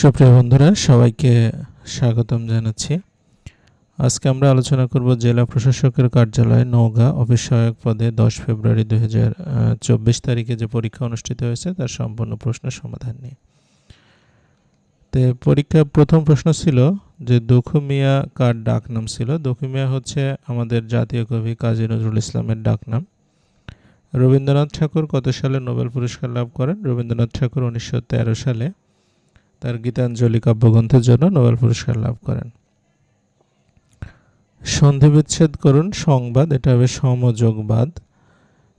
সুপ্রিয় বন্ধুরা, সবাইকে স্বাগতম জানাচ্ছি। আজকে আমরা আলোচনা করব জেলা প্রশাসকের কার্যালয়ে নওগাঁ অফিস সহায়ক পদে দশ ফেব্রুয়ারি হাজার চব্বিশ তারিখে যে পরীক্ষা অনুষ্ঠিত হয়েছে, তার সম্পূর্ণ প্রশ্ন সমাধান নিয়ে। তো পরীক্ষার প্রথম প্রশ্ন ছিল যে দুখু মিয়া কার ডাক নাম ছিল? দুখু মিয়া হচ্ছে আমাদের জাতীয় কবি কাজী নজরুল ইসলামের ডাক নাম রবীন্দ্রনাথ ঠাকুর কত সালে নোবেল পুরস্কার লাভ করেন? রবীন্দ্রনাথ ঠাকুর উনিশশো তেরো সালে। তার গীতাঞ্জলি কাব্যগ্রন্থের জন্য নোবেল পুরস্কার লাভ করেন। সন্ধি বিচ্ছেদ করুন, সংবাদ, এটা হবে সমযোগবাদ।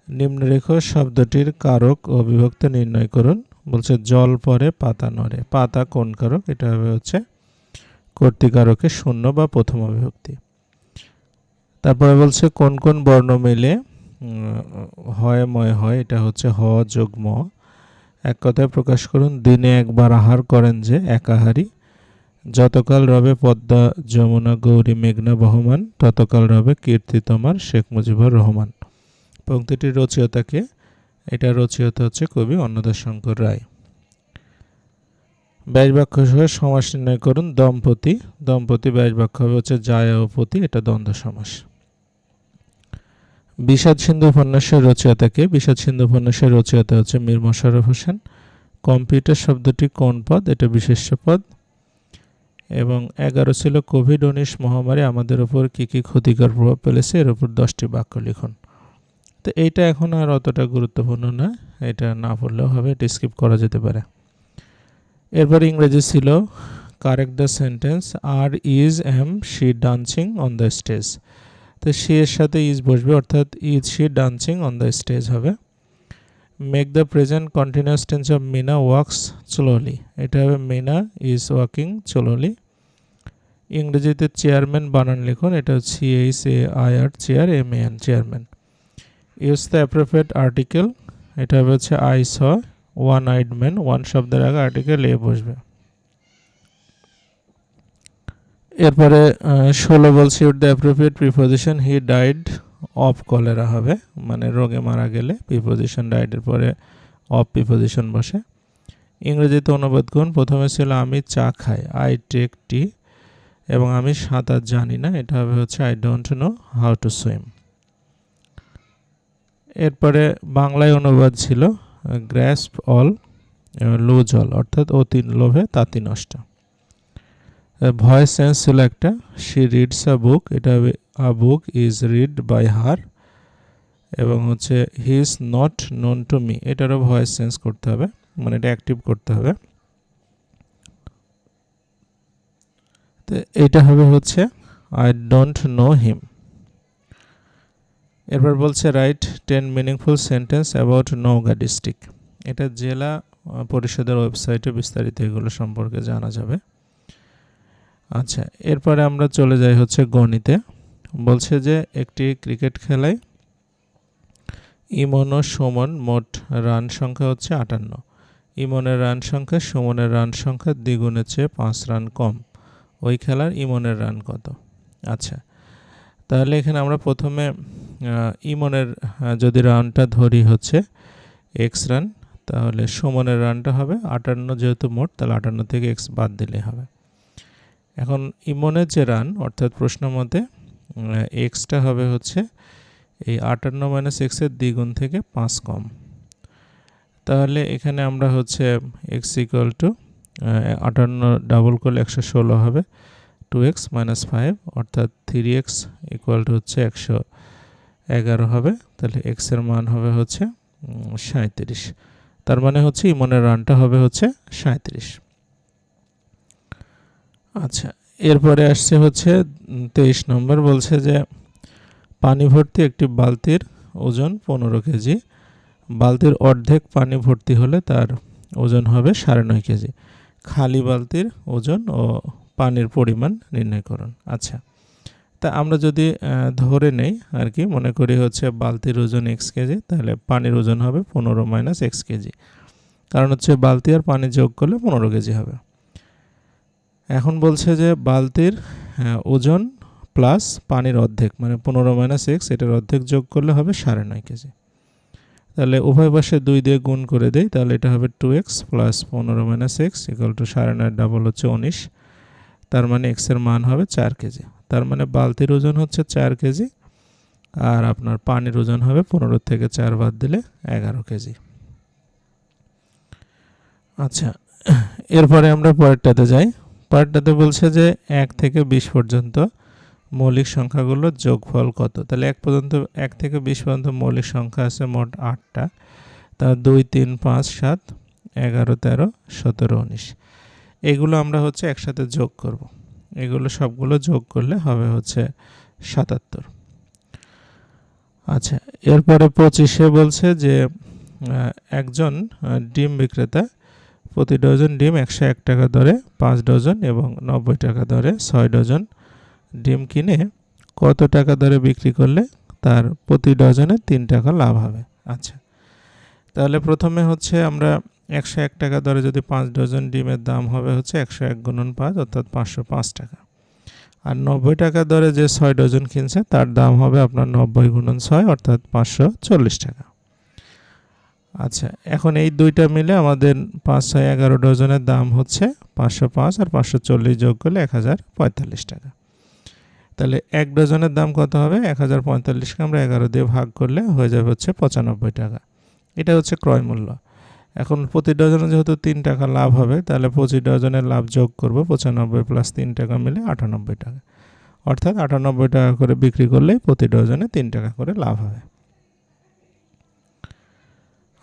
নিম্নরেখ শব্দটির কারক ও বিভক্ত নির্ণয় করুন, বলছে জল পরে পাতা নড়ে। পাতা কোন কারক? এটা হবে হচ্ছে কর্তিকারকে শূন্য বা প্রথম অভিভক্তি তারপরে বলছে কোন কোন বর্ণ মিলে হয়, ময় হয়, এটা হচ্ছে হ যোগ ম। এক কথায় প্রকাশ করুন, দিনে একবার আহার করেন যে একাহারি। যতকাল রবে পদ্মা যমুনা গৌরী মেঘনা বহমান, ততকাল রবে কীর্তি তোমার শেখ মুজিবুর রহমান। পংক্তিটির রচয়িতাকে এটা রচয়িতা হচ্ছে কবি অন্নদাস শঙ্কর রায়। ব্যাস বাক্য সহ সমাস নির্ণয় করুন, দম্পতি। দম্পতি ব্যাস বাক্য হবে হচ্ছে জায়া ও পতি, এটা দ্বন্দ্ব সমাস। বিষাদ সিন্ধু উপন্যাসের রচয়িতাকে, বিষাদ সিন্ধু উপন্যাসের রচয়িতা হচ্ছে মীর মোশাররফ হোসেন। কম্পিউটার শব্দটি কোন পদ? এটা বিশেষ্য পদ। এবং এগারো ছিল কোভিড উনিশ মহামারী। আমাদের উপর কী কী ক্ষতিকর প্রভাব ফেলেছে? এর উপর দশটি বাক্য লিখুন। তো এইটা এখন আর অতটা গুরুত্বপূর্ণ না এটা না পড়লেও হবে, এটা স্কিপ করা যেতে পারে। এরপর ইংরেজি ছিল correct the sentence R is am she dancing on the stage তো সি এর সাথে ইজ বসবে, অর্থাৎ is she dancing on the stage হবে। Make the present continuous tense of Mina walks slowly এটা হবে মিনা ইজ ওয়াকিং স্লোলি ইংরেজিতে chairman বানান লিখুন, এটা C H A I R chair M A N chairman use the appropriate article এটা হবে হচ্ছে I saw one eyed man one শব্দের আগে আর্টিকেল এ বসবে। এরপরে ষোলো বলছি add the appropriate preposition he died of cholera হবে। মানে রোগে মারা গেলে প্রিপোজিশন ডাইডের পরে অফ প্রিপোজিশন বসে। ইংরেজিতে অনুবাদ করুন, প্রথমে ছিল, আমি চা খাই আই টেক টি এবং আমি সাঁতার জানি না। এটা হবে হচ্ছে I don't know how to swim এরপরে বাংলায় অনুবাদ ছিল গ্র্যাসপ অল লুজ অল অর্থাৎ অতি লোভে তাঁতি নষ্ট। ভয়েস সেন্স ছিল একটা শি রিডস আ বুক এটা হবে a book is read by her এবং হচ্ছে he is not known to me এটারও ভয়েস চেঞ্জ করতে হবে। মানে এটা অ্যাক্টিভ করতে হবে। তো এটা হবে হচ্ছে আই ডোন্ট নো হিম এরপর বলছে write ten meaningful sentence about Naogaon district এটা জেলা পরিষদের ওয়েবসাইটে বিস্তারিত এগুলো সম্পর্কে জানা যাবে। আচ্ছা এরপরে আমরা চলে যাই হচ্ছে গণিতে। বলছে যে একটি ক্রিকেট খেলায় ইমন ও সুমন মোট রান সংখ্যা হচ্ছে আটান্ন। ইমনের রান সংখ্যা সুমনের রান সংখ্যা দ্বিগুণের চেয়ে পাঁচ রান কম। ওই খেলার ইমনের রান কত? আচ্ছা তাহলে এখানে আমরা প্রথমে ইমনের যদি রানটা ধরি হচ্ছে এক্স রান, তাহলে সুমনের রানটা হবে আটান্ন যেহেতু মোট, তাহলে আটান্ন থেকে এক্স বাদ দিলে হবে। এখন ইমনের যে রান, অর্থাৎ প্রশ্ন মতে এক্সটা হবে হচ্ছে এই আটান্ন মাইনাস এক্সের দ্বিগুণ থেকে পাঁচ কম। তাহলে এখানে আমরা হচ্ছে এক্স ইকুয়াল টু আটান্ন ডাবল করলে একশো ষোলো হবে টু এক্স মাইনাস ফাইভ অর্থাৎ থ্রি এক্স ইকুয়াল টু হচ্ছে একশো এগারো হবে, তাহলে এক্সের মান হবে হচ্ছে সাঁত্রিশ তার মানে হচ্ছে ইমনের রানটা হবে হচ্ছে সাঁত্রিশ আচ্ছা এরপরে আসছে হচ্ছে তেইশ নম্বর বলছে যে, পানি ভর্তি একটি বালতির ওজন পনেরো কেজি। বালতির অর্ধেক পানি ভর্তি হলে তার ওজন হবে সাড়ে নয় কেজি। খালি বালতির ওজন ও পানির পরিমাণ নির্ণয় করুন। আচ্ছা তা আমরা যদি ধরে নেই আর কি, মনে করি হচ্ছে বালতির ওজন এক্স কেজি, তাহলে পানির ওজন হবে পনেরো মাইনাস এক্স কেজি। কারণ হচ্ছে বালতি আর পানি যোগ করলে পনেরো কেজি হবে। এখন বলছে যে বালতির ওজন প্লাস পানির অর্ধেক মানে পনেরো মাইনাস এক্স এটার অর্ধেক যোগ করলে হবে সাড়ে নয় কেজি। তাহলে উভয় পাশে দুই দিয়ে গুণ করে দেই, তাহলে এটা হবে টু এক্স প্লাস পনেরো মাইনাস এক্স ইকাল টু সাড়ে নয় ডাবল হচ্ছে উনিশ। তার মানে এক্সের মান হবে চার কেজি। তার মানে বালতির ওজন হচ্ছে চার কেজি, আর আপনার পানির ওজন হবে পনেরো থেকে চার বাদ দিলে এগারো কেজি। আচ্ছা এরপরে আমরা পরেরটাতে যাই। পরেরটাতে বলছে যে এক থেকে বিশ পর্যন্ত মৌলিক সংখ্যাগুলোর যোগফল কত? তাহলে এক পর্যন্ত, এক থেকে বিশ পর্যন্ত মৌলিক সংখ্যা আছে মোট আটটা। তা দুই, তিন, পাঁচ, সাত, এগারো, তেরো, সতেরো, উনিশ। এগুলো আমরা হচ্ছে একসাথে যোগ করব। এগুলো সবগুলো যোগ করলে হবে হচ্ছে সাতাত্তর। আচ্ছা এরপরে পঁচিশে বলছে যে একজন ডিম বিক্রেতা প্রতি ডজন ডিম একশো এক টাকা দরে, পাঁচ ডজন এবং নব্বই টাকা দরে ছয় ডজন ডিম কিনে কত টাকা দরে বিক্রি করলে তার প্রতি ডজনে তিন টাকা লাভ হবে? আচ্ছা তাহলে প্রথমে হচ্ছে আমরা একশো এক টাকা দরে যদি পাঁচ ডজন ডিমের দাম হবে হচ্ছে একশো এক গুণন পাঁচ অর্থাৎ পাঁচশো পাঁচ টাকা। আর নব্বই টাকা দরে যে ছয় ডজন কিনছে তার দাম হবে আপনার নব্বই গুণন ছয় অর্থাৎ পাঁচশো চল্লিশ টাকা। আচ্ছা এখন এই দুইটা মিলে আমাদের পাঁচ ছয় এগারো ডজনের দাম হচ্ছে পাঁচশো পাঁচ আর পাঁচশো চল্লিশ যোগ করলে এক হাজার পঁয়তাল্লিশ টাকা। তাহলে এক ডজনের দাম কত হবে? এক হাজার পঁয়তাল্লিশকে আমরা এগারো দিয়ে ভাগ করলে হয়ে যাবে হচ্ছে পঁচানব্বই টাকা। এটা হচ্ছে ক্রয় মূল্য। এখন প্রতি ডজনে যেহেতু তিন টাকা লাভ হবে, তাহলে পঁচিশ ডজনের লাভ যোগ করব পঁচানব্বই প্লাস তিন টাকা মিলে আটানব্বই টাকা। অর্থাৎ আটানব্বই টাকা করে বিক্রি করলেই প্রতি ডজনে তিন টাকা করে লাভ হবে।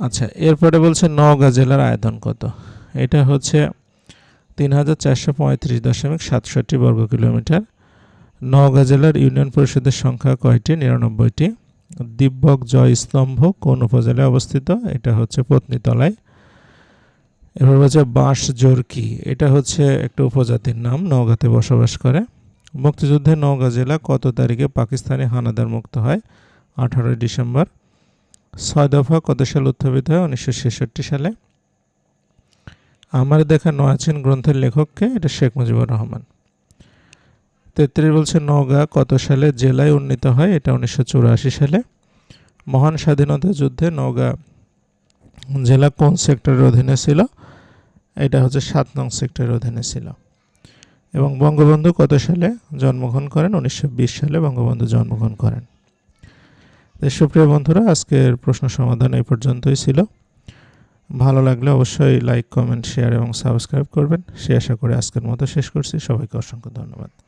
আচ্ছা এরপরে বলছে নওগাঁ জেলার আয়তন কত? এটা হচ্ছে তিন হাজার চারশো পঁয়ত্রিশ দশমিক সাতষট্টি বর্গ কিলোমিটার। নওগাঁ জেলার ইউনিয়ন পরিষদের সংখ্যা কয়টি? নিরানব্বইটি। দিব্যক জয় স্তম্ভ কোন উপজেলায় অবস্থিত? এটা হচ্ছে পত্নীতলায়। এরপর হচ্ছে বাঁশ জোরকি এটা হচ্ছে একটা উপজাতির নাম, নওগাঁতে বসবাস করে। মুক্তিযুদ্ধে নওগাঁ জেলা কত তারিখে পাকিস্তানি হানাদার মুক্ত হয়? আঠারোই ডিসেম্বর। ছয় দফা কত সালে উত্থাপিত হয় উনিশশো ছেষট্টি সালে। আমার দেখা নয়াচিন গ্রন্থের লেখককে এটা শেখ মুজিবুর রহমান। তেত্রিশ বলছে নওগাঁ কত সালে জেলায় উন্নীত হয়, এটা উনিশশো চুরাশি সালে। মহান স্বাধীনতা যুদ্ধে নওগাঁ জেলা কোন সেক্টরের অধীনে ছিল? এটা হচ্ছে সাত নং সেক্টরের অধীনে ছিল। এবং বঙ্গবন্ধু কত সালে জন্মগ্রহণ করেন উনিশশো বিশ সালে, বঙ্গবন্ধু জন্মগ্রহণ করেন। সুপ্রিয় বন্ধুরা, আজকের প্রশ্ন সমাধান এই পর্যন্তই ছিল। ভালো লাগলে অবশ্যই লাইক কমেন্ট শেয়ার এবং সাবস্ক্রাইব করবেন। সে আশা করে আজকের মতো শেষ করছি। সবাইকে অসংখ্য ধন্যবাদ।